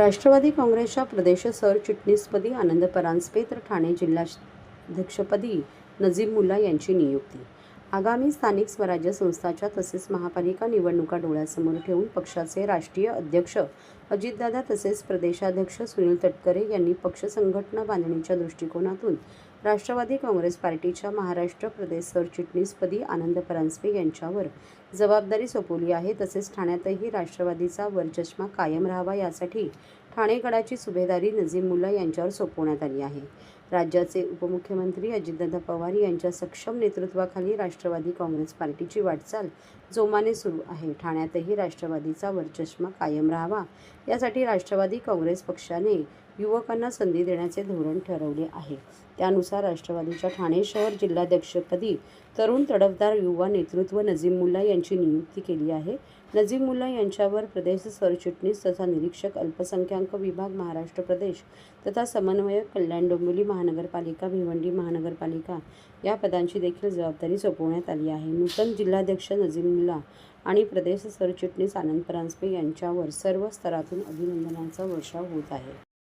राष्ट्रवादी काँग्रेसच्या प्रदेश सरचिटणीसपदी आनंद परांजपे तर ठाणे जिल्हाध्यक्षपदी नजीम मुल्ला यांची नियुक्ती. आगामी स्थानिक स्वराज्य संस्थाच्या तसेच महापालिका निवडणुका डोळ्यासमोर ठेवून पक्षाचे राष्ट्रीय अध्यक्ष अजितदादा तसेच प्रदेशाध्यक्ष सुनील तटकरे यांनी पक्ष संघटना बांधणीच्या दृष्टिकोनातून राष्ट्रवादी काँग्रेस पार्टीच्या महाराष्ट्र प्रदेश सरचिटणीसपदी आनंद परांजपे यांच्यावर जबाबदारी सोपवली आहे. तसेच ठाण्यातही राष्ट्रवादीचा वरचष्मा कायम राहावा यासाठी ठाणेगडाची सुभेदारी नजीमुल्ला यांच्यावर सोपवण्यात आली आहे. राज्याचे उपमुख्यमंत्री अजितदादा पवार यांच्या सक्षम नेतृत्वाखाली राष्ट्रवादी काँग्रेस पार्टीची वाटचाल जोमाने सुरू आहे. ठाण्यातही राष्ट्रवादीचा वरचष्मा कायम राहावा यासाठी राष्ट्रवादी काँग्रेस पक्षाने युवकांना संधी देण्याचे धोरण ठरवले आहे. त्यानुसार राष्ट्रवादीच्या ठाणे शहर जिल्हाध्यक्षपदी तरुण तडफदार युवा नेतृत्व नजीम मुल्ला यांची नियुक्ती केली आहे. नजीम मुल्ला यांच्यावर प्रदेश सरचिटणीस तथा निरीक्षक अल्पसंख्याक विभाग महाराष्ट्र प्रदेश तथा समन्वयक कल्याण डोंबिवली महानगरपालिका भिवंडी महानगरपालिका या पदांची देखील जबाबदारी सोपवण्यात आली आहे. नूतन जिल्हाध्यक्ष नजीम मुल्ला आणि प्रदेश सरचिटणीस आनंद परांजपे यांच्यावर सर्व स्तरातून अभिनंदनाचा वर्षाव होत आहे.